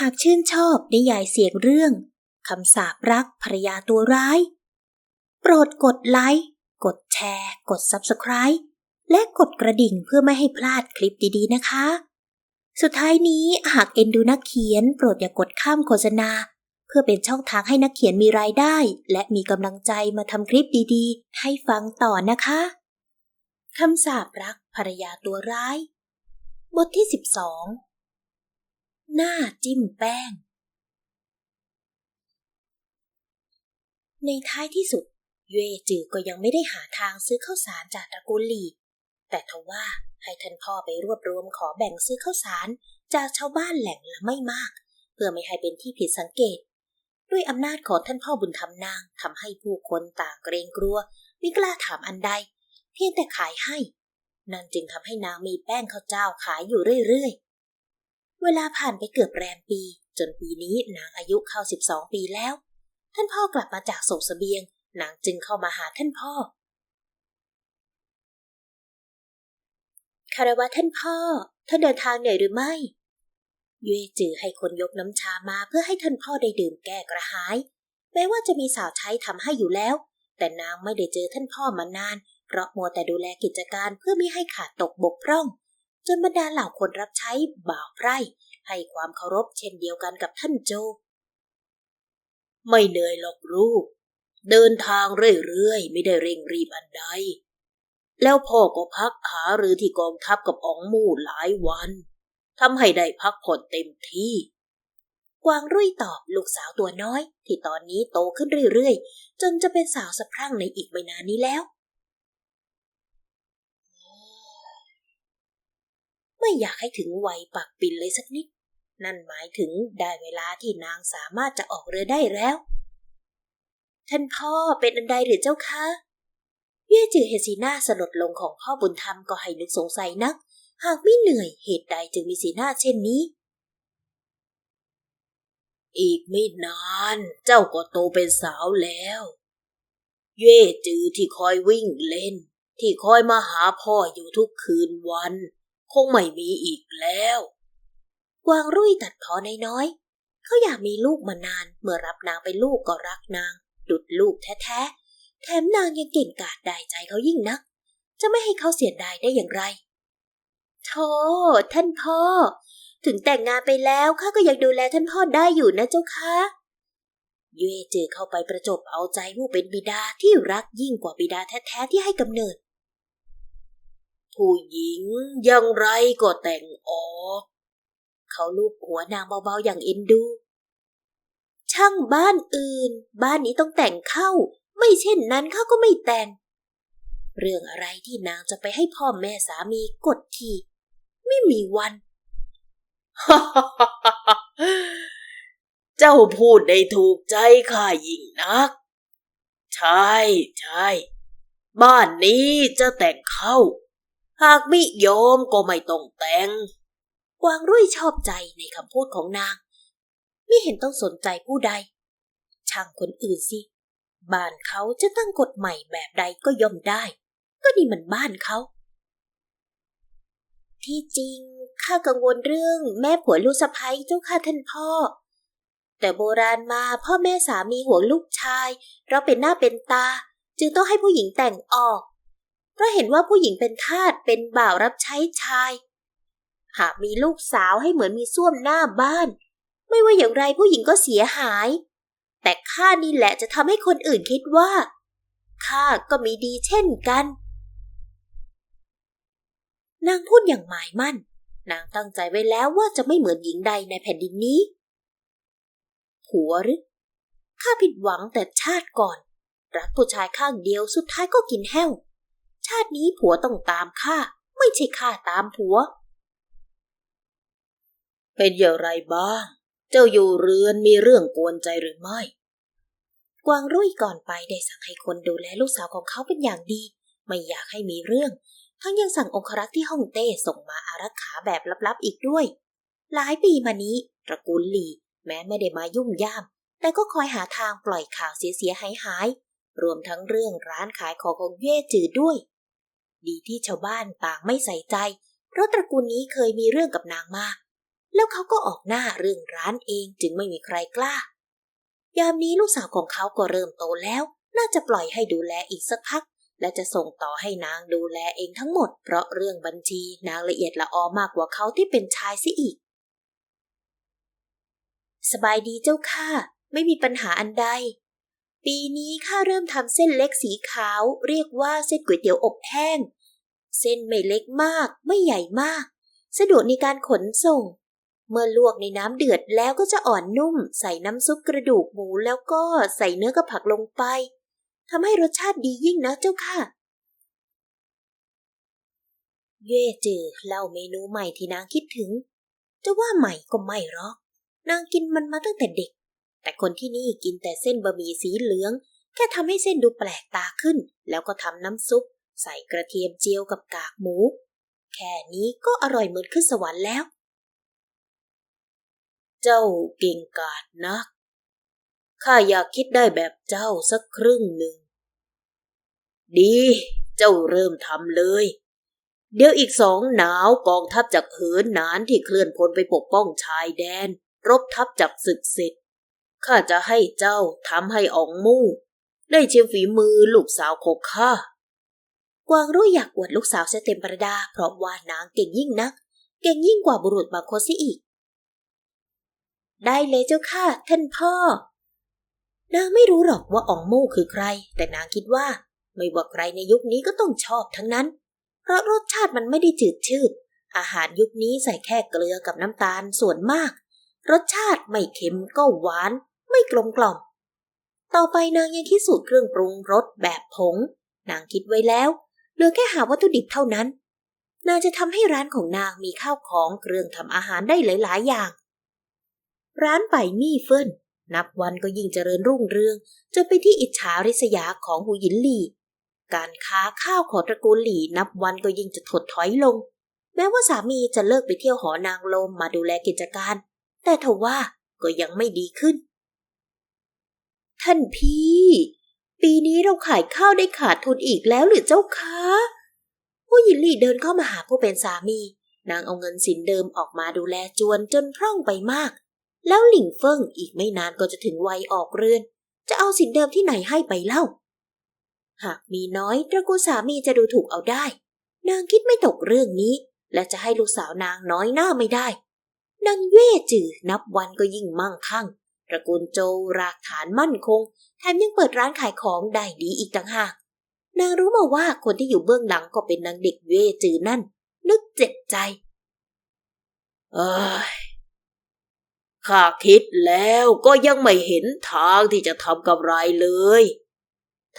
หากชื่นชอบนิยายเสียงเรื่องคำสาปรักภรยาตัวร้าย โปรดกดไลค์ กดแชร์ กด Subscribe และกดกระดิ่งเพื่อไม่ให้พลาดคลิปดีๆนะคะ สุดท้ายนี้หากเอ็นดูนักเขียน โปรดอย่ากกดข้ามโฆษณา เพื่อเป็นช่องทางให้นักเขียนมีรายได้ และมีกำลังใจมาทำคลิปดีๆ ให้ฟังต่อนะคะคำสาปรักภรรยาตัวร้าย บทที่ 12 หน้าจิ้มแป้ง ในท้ายที่สุด เย่จือก็ยังไม่ได้หาทางซื้อข้าวสารจากตระกูลหลีแต่ทว่าให้ท่านพ่อไปรวบรวมขอแบ่งซื้อข้าวสารจากชาวบ้านแหล่งละไม่มาก เพื่อไม่ให้เป็นที่ผิดสังเกต ด้วยอำนาจของท่านพ่อบุญธรรมนางทำให้ผู้คนต่างเกรงกลัวไม่กล้าถามอันใด เพียงแต่ขายให้ นั่นจึงทำให้นางมีแป้งข้าวเจ้าขายอยู่เรื่อยๆ เวลาผ่านไปเกือบแรมปี จนปีนี้นางอายุเข้าสิบสองปีแล้ว ท่านพ่อกลับมาจากส่งสเสบียง นางจึงเข้ามาหาท่านพ่อ คารวะท่านพ่อท่านเดินทางเหนื่อยหรือไม่ เย่จือให้คนยกน้ำชามาเพื่อให้ท่านพ่อได้ดื่มแก้กระหาย แม้ว่าจะมีสาวใช้ทำให้อยู่แล้ว แต่นางไม่ได้เจอท่านพ่อมานาน เพราะมัวแต่ดูแลกิจการเพื่อไม่ให้ขาดตกบกพร่อง จนบรรดาเหล่าคนรับใช้บ่าวไพร่ ให้ความเคารพเช่นเดียวกันกับท่านโจ ไม่เหนื่อยหรอกลูก เดินทางเรื่อยๆ ไม่ได้เร่งรีบอันใด แล้วพ่อก็พักหาหรือที่กองทัพกับอ๋องมู่หลายวันทำให้ได้พักผ่อนเต็มที่ กวางรุ่ยตอบลูกสาวตัวน้อย ที่ตอนนี้โตขึ้นเรื่อยๆ จนจะเป็นสาวสะพรั่งในอีกไม่นานนี้แล้ว ไม่อยากให้ถึงวัยปักปินเลยสักนิด นั่นหมายถึงได้เวลาที่นางสามารถจะออกเรือได้แล้ว ท่านพ่อเป็นอันใดหรือเจ้าคะเย่จือเฮสีหน้าสลดลงของพ่อบุญธรรมก็ให้นึกสงสัยนัก หากไม่เหนื่อยเหตุใดจึงมีสีหน้าเช่นนี้ อีกไม่นานเจ้าก็โตเป็นสาวแล้ว เย่จือที่คอยวิ่งเล่น ที่คอยมาหาพ่ออยู่ทุกคืนวัน คงไม่มีอีกแล้ว กวางรุ่ยตัดพอน้อยๆเขาอยากมีลูกมานานเมื่อรับนางเป็นลูกก็รักนาง ดุดลูกแท้ๆ แถมนางยังเก่งกาจได้ใจเขายิ่งนัก จะไม่ให้เขาเสียดายได้อย่างไรโธ่ท่านพ่อ ถึงแต่งงานไปแล้วข้าก็ยังดูแลท่านพ่อได้อยู่นะเจ้าคะเย่เจอเข้าไปประจบเอาใจผู้เป็นบิดาที่รักยิ่งกว่าบิดาแท้ๆที่ให้กำเนิด ผู้หญิงย่างไรก็แต่งออกเขาลูบหัวนางเบาๆอย่างเอ็นดู ช่างบ้านอื่น บ้านนี้ต้องแต่งเข้า ไม่เช่นนั้นเขาก็ไม่แต่ง เรื่องอะไรที่นางจะไปให้พ่อแม่สามีกดที ไม่มีวันเจ้าพูดได้ถูกใจข้ายิ่งนัก ใช่ใช่ บ้านนี้จะแต่งเข้า หากมิยอมก็ไม่ต้องแต่ง กวางรุ่ยชอบใจในคำพูดของนาง ไม่เห็นต้องสนใจผู้ใด ช่างคนอื่นสิ บ้านเขาจะตั้งกฎใหม่แบบใดก็ย่อมได้ ก็นี่มันบ้านเขา ที่จริงข้ากังวลเรื่องแม่ผัวลูกสะใภ้เจ้าค่ะท่านพ่อ แต่โบราณมาพ่อแม่สามีห่วงลูกชาย เราเป็นหน้าเป็นตา จึงต้องให้ผู้หญิงแต่งออก เพราะเห็นว่าผู้หญิงเป็นทาสเป็นบ่าวรับใช้ชาย หากมีลูกสาวให้เหมือนมีส้วมหน้าบ้าน ไม่ว่าอย่างไรผู้หญิงก็เสียหาย แต่ข้านี่แหละจะทำให้คนอื่นคิดว่าข้าก็มีดีเช่นกันนางพูดอย่างหมายมั่น นางตั้งใจไว้แล้วว่าจะไม่เหมือนหญิงใดในแผ่นดินนี้ผัวหรือ ข้าผิดหวังแต่ชาติก่อน รักผู้ชายข้างเดียวสุดท้ายก็กินแห้วาตินี้ผัวต้องตามข้าไม่ใช่ข้าตามผัว เป็นอย่างไรบ้าง เจ้าอยู่เรือนมีเรื่องกวนใจหรือไม่ กวางรุ่ยก่อนไปได้สั่งให้คนดูแลลูกสาวของเขาเป็นอย่างดี ไม่อยากให้มีเรื่อง ทั้งยังสั่งองครักษ์ที่ฮ่องเต้ส่งมาอารักขาแบบลับๆอีกด้วย หลายปีมานี้ ตระกูลหลีแม้ไม่ได้มายุ่งย่าม แต่ก็คอยหาทางปล่อยข่าวเสียๆหายหายๆรวมทั้งเรื่องร้านขายของของเย่จือด้วย ดีที่ชาวบ้านต่างไม่ใส่ใจ เพราะตระกูลนี้เคยมีเรื่องกับนางมา แล้วเขาก็ออกหน้าเรื่องร้านเองจึงไม่มีใครกล้า ยามนี้ลูกสาวของเขาก็เริ่มโตแล้ว น่าจะปล่อยให้ดูแลอีกสักพัก และจะส่งต่อให้นางดูแลเองทั้งหมด เพราะเรื่องบัญชีนางละเอียดละออมากกว่าเขาที่เป็นชายซิอีก สบายดีเจ้าค่ะ ไม่มีปัญหาอันใด ปีนี้ข้าเริ่มทำเส้นเล็กสีขาว เรียกว่าเส้นก๋วยเตี๋ยวอบแห้ง เส้นไม่เล็กมาก ไม่ใหญ่มาก สะดวกในการขนส่ง เมื่อลวกในน้ำเดือดแล้วก็จะอ่อนนุ่ม ใส่น้ำซุปกระดูกหมูแล้วก็ใส่เนื้อกับผักลงไปทำให้รสชาติดียิ่งนะเจ้าค่ะ เย่จือเล่าเมนูใหม่ที่นางคิดถึง จะว่าใหม่ก็ไม่หรอก นางกินมันมาตั้งแต่เด็ก แต่คนที่นี่กินแต่เส้นบะหมี่สีเหลือง แค่ทำให้เส้นดูแปลกตาขึ้น แล้วก็ทำน้ำซุป ใส่กระเทียมเจียวกับกากหมู แค่นี้ก็อร่อยเหมือนขึ้นสวรรค์แล้ว เจ้าเก่งกาจนัก ข้าอยากคิดได้แบบเจ้าสักครึ่งหนึ่ง ดี เจ้าเริ่มทำเลยเดี๋ยวอีกสองหนาวกองทัพจากเหินหนานที่เคลื่อนพลไปปกป้องชายแดน รบทัพจากศึกเสร็จ ข้าจะให้เจ้าทำให้อองมู่ ได้เชียมฝีมือลูกสาวของข้ากวางรู้อยากอวดลูกสาวเสเต็มประดา เพราะว่านางเก่งยิ่งนัก เก่งยิ่งกว่าบุรุษบางคนซิอีก ได้เลยเจ้าค่ะ ท่านพ่อ นางไม่รู้หรอกว่าอองมู่คือใคร แต่นางคิดว่า ไม่ว่าใครในยุคนี้ก็ต้องชอบทั้งนั้น เพราะรสชาติมันไม่ได้จืดชืด อาหารยุคนี้ใส่แค่เกลือกับน้ำตาลส่วนมาก รสชาติไม่เค็มก็หวาน ไม่กลมกล่อม ต่อไปนางยังคิดสูตรเครื่องปรุงรสแบบผง นางคิดไว้แล้ว เหลือแค่หาวัตถุดิบเท่านั้น นางจะทำให้ร้านของนางมีข้าวของเครื่องทำอาหารได้หลาย ๆ อย่าง ร้านไปมี่เฟินนับวันก็ยิ่งเจริญรุ่งเรืองจนเป็นที่อิจฉาริษยาของหูหยินหลี่การค้าข้าวของตระกูลหลี่นับวันก็ยิ่งจะถดถอยลง แม้ว่าสามีจะเลิกไปเที่ยวหอนางลมมาดูแลกิจการ แต่ทว่าก็ยังไม่ดีขึ้น ท่านพี่ ปีนี้เราขายข้าวได้ขาดทุนอีกแล้วหรือเจ้าคะผู้หญิงหลี่เดินเข้ามาหาผู้เป็นสามี นางเอาเงินสินเดิมออกมาดูแลจวนจนพร่องไปมาก แล้วหลิงเฟิงอีกไม่นานก็จะถึงวัยออกเรือน จะเอาสินเดิมที่ไหนให้ไปเล่า หากมีน้อยตระกูลสามีจะดูถูกเอาได้ นางคิดไม่ตกเรื่องนี้ และจะให้ลูกสาวนางน้อยหน้าไม่ได้นางเว่จือนับวันก็ยิ่งมั่งคั่ง ระกูลโจวรากฐานมั่นคง แถมยังเปิดร้านขายของได้ดีอีกต่างหากนางรู้มาว่าคนที่อยู่เบื้องหลังก็เป็นนางเด็กเวจือนั่น นึกเจ็บใจ เอ้ยข้าคิดแล้วก็ยังไม่เห็นทางที่จะทำกำไรเลย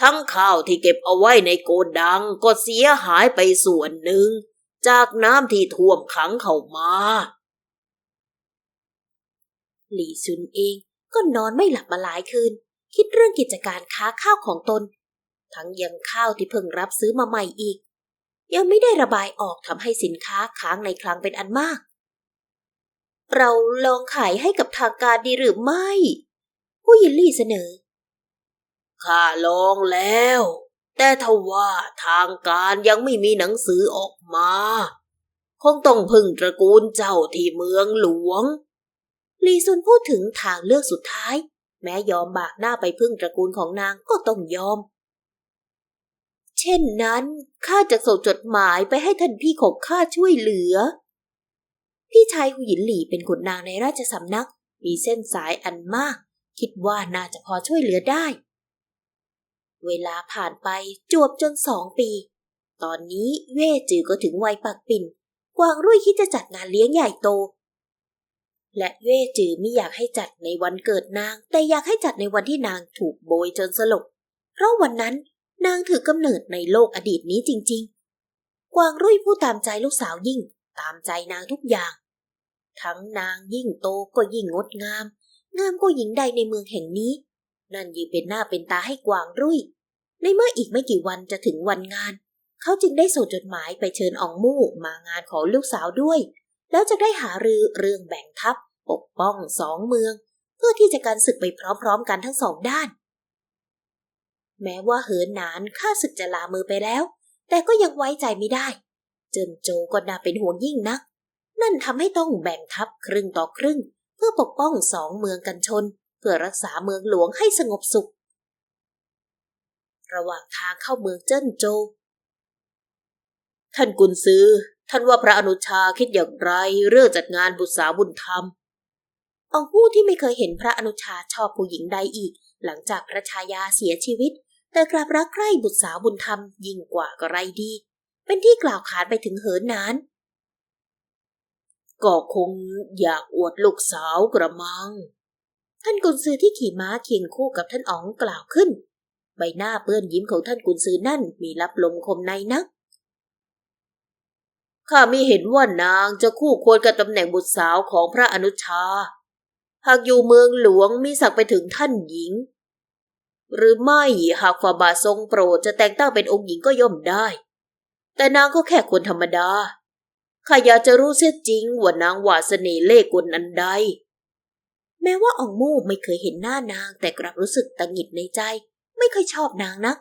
ทั้งข้าวที่เก็บเอาไว้ในโกดังก็เสียหายไปส่วนหนึ่ง จากน้ำที่ท่วมขังเข้ามา หลี่ซุนเอง ก็นอนไม่หลับมาหลายคืน คิดเรื่องกิจการค้าข้าวของตน ทั้งยังข้าวที่เพิ่งรับซื้อมาใหม่อีก ยังไม่ได้ระบายออกทำให้สินค้าค้างในคลังเป็นอันมาก เราลองขายให้กับทางการดีหรือไม่ ผู้ยินลี่เสนอข้าลองแล้ว แต่ทว่าทางการยังไม่มีหนังสือออกมา คงต้องพึ่งตระกูลเจ้าที่เมืองหลวง ลีซุนพูดถึงทางเลือกสุดท้าย แม้ยอมบากหน้าไปพึ่งตระกูลของนางก็ต้องยอม เช่นนั้นข้าจะส่งจดหมายไปให้ท่านพี่ของข้าช่วยเหลือ พี่ชายหูหยินหลี่เป็นขุนนางในราชสำนัก มีเส้นสายอันมาก คิดว่าน่าจะพอช่วยเหลือได้ เวลาผ่านไปจวบจนสองปี ตอนนี้เว่จือก็ถึงวัยปักปิ่นกวางรุ่ยคิดจะจัดงานเลี้ยงใหญ่โต และเว่จือไม่อยากให้จัดในวันเกิดนาง แต่อยากให้จัดในวันที่นางถูกโบยจนสลบ เพราะวันนั้นนางถือกำเนิดในโลกอดีตนี้จริง ๆ กวางรุ่ยพูดตามใจลูกสาวยิ่ง ตามใจนางทุกอย่าง ทั้งนางยิ่งโตก็ยิ่งงดงาม งามก็หญิงใดในเมืองแห่งนี้ นั่นยิ่งเป็นหน้าเป็นตาให้กวางรุ่ย ในเมื่ออีกไม่กี่วันจะถึงวันงาน เขาจึงได้ส่งจดหมายไปเชิญอองมู่มางานของลูกสาวด้วย แล้วจะได้หารือเรื่องแบ่งทัพปกป้องสองเมือง เพื่อที่จะการศึกไปพร้อมๆกันทั้งสองด้าน แม้ว่าเหินหนานข้าศึกจะลามือไปแล้ว แต่ก็ยังไว้ใจไม่ได้ เจินโจก็น่าเป็นห่วงยิ่งนัก นั่นทำให้ต้องแบ่งทัพครึ่งต่อครึ่ง เพื่อปกป้องสองเมืองกันชน เพื่อรักษาเมืองหลวงให้สงบสุข ระหว่างทางเข้าเมืองเจิ้นโจท่านกุนซือ ท่านว่าพระอนุชาคิดอย่างไรเรื่องจัดงานบุตรสาวบุญธรรมอองผู้ที่ไม่เคยเห็นพระอนุชาชอบผู้หญิงใดอีก หลังจากพระชายาเสียชีวิต แต่กลับรักใคร่บุตรสาวบุญธรรมยิ่งกว่าก็ไรดี เป็นที่กล่าวขานไปถึงเหินนานก็คงอยากอวดลูกสาวกระมัง ท่านกุนซือที่ขี่ม้าเคียงคู่กับท่านอ๋องกล่าวขึ้น ใบหน้าเปื้อนยิ้มของท่านกุนซือนั่นมีรับลมคมในนัก ข้ามีเห็นว่านางจะคู่ควรกับตำแหน่งบุตรสาวของพระอนุชา หากอยู่เมืองหลวงมีศักไปถึงท่านหญิง หรือไม่หากฝ่าบาททรงโปรดจะแต่งตั้งเป็นองค์หญิงก็ย่อมได้ แต่นางก็แค่คนธรรมดาข้าอยากจะรู้เสียจริงว่านางหวาเสน่ห์เล่กลอันใด แม้ว่าอ่องมูกไม่เคยเห็นหน้านางแต่กลับรู้สึกตังหิดในใจ ไม่เคยชอบนางนัก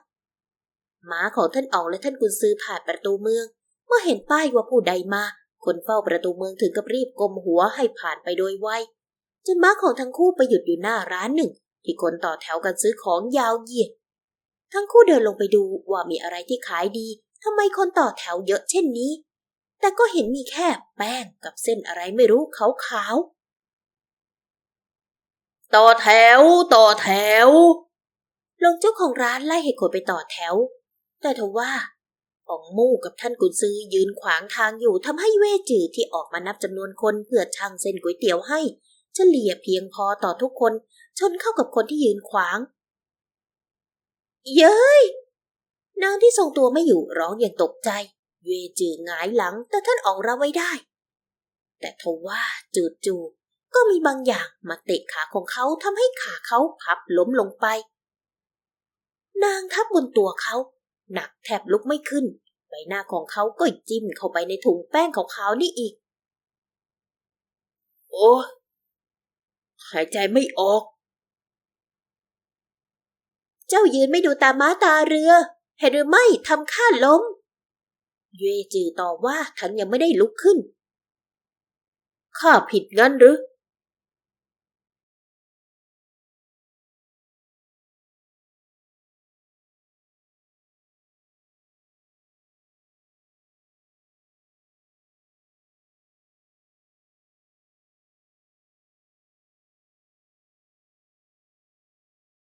ม้าของท่านอองและท่านกุนซือผ่านประตูเมือง เมื่อเห็นป้ายว่าผู้ใดมา คนเฝ้าประตูเมืองถึงกับรีบก้มหัวให้ผ่านไปโดยไวจนม้าของทั้งคู่ไปหยุดอยู่หน้าร้านหนึ่ง ที่คนต่อแถวกันซื้อของยาวเหยียด ทั้งคู่เดินลงไปดูว่ามีอะไรที่ขายดีทำไมคนต่อแถวเยอะเช่นนี้ แต่ก็เห็นมีแค่แป้งกับเส้นอะไรไม่รู้ขาวๆ ต่อแถว ต่อแถว ลงเจ้าของร้านไล่ให้คนไปต่อแถว แต่ทว่า อองมู่กับท่านกุนซือยืนขวางทางอยู่ทำให้เวจือที่ออกมานับจำนวนคนเพื่อช่างเส้นก๋วยเตี๋ยวให้เฉลี่ยเพียงพอต่อทุกคนชนเข้ากับคนที่ยืนขวาง เย้ย นางที่ทรงตัวไม่อยู่ร้องอย่างตกใจ เวจือหงายหลังแต่ท่านออกรับไว้ได้ แต่ทว่าจูจูๆก็มีบางอย่างมาเตะขาของเขาทำให้ขาเขาพับล้มลงไป นางทับบนตัวเขา หนักแทบลุกไม่ขึ้น ใบหน้าของเขาก็จิ้มเข้าไปในถุงแป้งขาวๆนี่อีก โอ้หายใจไม่ออก เจ้ายืนไม่ดูตาม้าตาเรือเห็นหรือไม่ทำข้าล้ม เย่จือต่อว่าทั้งยังไม่ได้ลุกขึ้น ข้าผิดงั้นหรือ